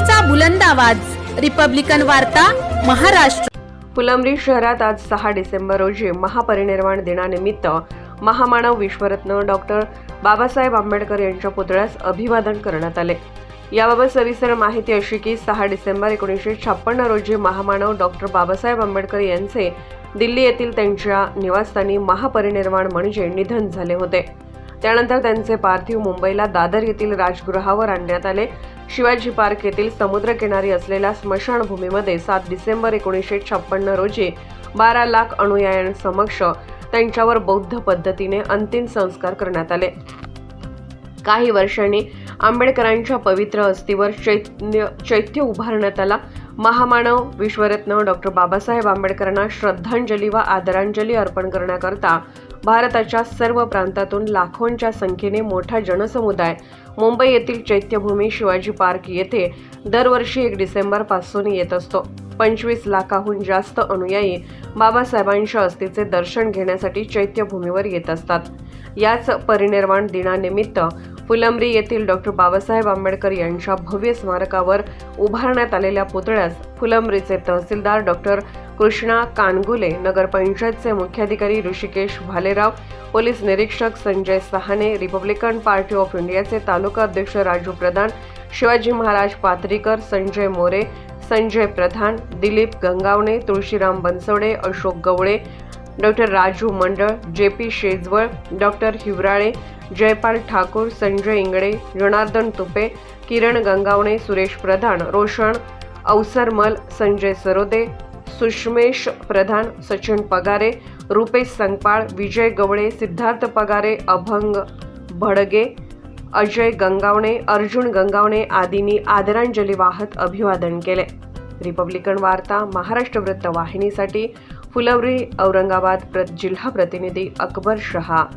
लोकशाहीचा बुलंद आवाज. रिपब्लिकन वार्ता महाराष्ट्र. फुलंब्री शहरात आज सहा डिसेंबर रोजी महापरिनिर्वाण दिनानिमित्त महामानव विश्वरत्न डॉक्टर बाबासाहेब आंबेडकर यांच्या पुतळ्यास अभिवादन करण्यात आले. याबाबत सविस्तर माहिती अशी की सहा डिसेंबर एकोणीसशे छप्पन्न रोजी महामानव डॉक्टर बाबासाहेब आंबेडकर यांचे दिल्ली येथील त्यांच्या निवासस्थानी महापरिनिर्वाण म्हणजे निधन झाले होते. त्यानंतर त्यांचे पार्थिव मुंबईला दादर येथील राजगृहावर आणण्यात आले. शिवाजी पार्क येथील समुद्रकिनारी असलेल्या स्मशानभूमीमध्ये सात डिसेंबर एकोणीसशे छप्पन्न रोजी बारा लाख अनुयायांसमक्ष त्यांच्यावर बौद्ध पद्धतीने अंतिम संस्कार करण्यात आले. काही वर्षांनी आंबेडकरांच्या पवित्र अस्थिवर चैत्य चैत्य उभारण्यात आला महामानव विश्वरत्न डॉक्टर बाबासाहेब आंबेडकरांना श्रद्धांजली व आदरांजली अर्पण करण्याकरता भारताच्या सर्व प्रांतातून लाखोंच्या संख्येने मोठा जनसमुदाय मुंबई येथील चैत्यभूमी शिवाजी पार्क येथे दरवर्षी एक डिसेंबरपासून येत असतो. पंचवीस लाखाहून जास्त अनुयायी बाबासाहेबांच्या अस्थीचे दर्शन घेण्यासाठी चैत्यभूमीवर येत असतात. याच परिनिर्वाण दिनानिमित्त फुलंब्री येथील डॉक्टर बाबासाहेब आंबेडकर यांच्या भव्य स्मारकावर उभारण्यात आलेल्या पुतळ्यास फुलंब्रीचे तहसीलदार डॉक्टर कृष्णा कानगुले नगरपंचायतचे मुख्याधिकारी ऋषिकेश भालेराव पोलीस निरीक्षक Sanjay Sahane Republican Party of इंडियाचे तालुका अध्यक्ष Raju Pradhan Shivaji Maharaj Patrikar Sanjay More Sanjay Pradhan Dilip Gangawane Tulshiram Bansode Ashok Gawali doctor Raju Mandal J P Shejwal doctor Hiwrale Jaypal Thakur Sanjay Ingade Janardan Tupe Kiran Gangawane Suresh Pradhan Roshan Awasarmal Sanjay Sarode Sushmesh Pradhan Sachin Pagare Rupesh Sangpal Vijay Gawali Siddharth Pagare Abhang Bhadge Ajay Gangawane Arjun Gangawane आदींनी आदरांजली वाहत अभिवादन केले. Republican वार्ता महाराष्ट्र वृत्त वाहिनीसाठी फुलवरी औरंगाबाद प्र जिल्हा प्रतिनिधी अकबर शहा.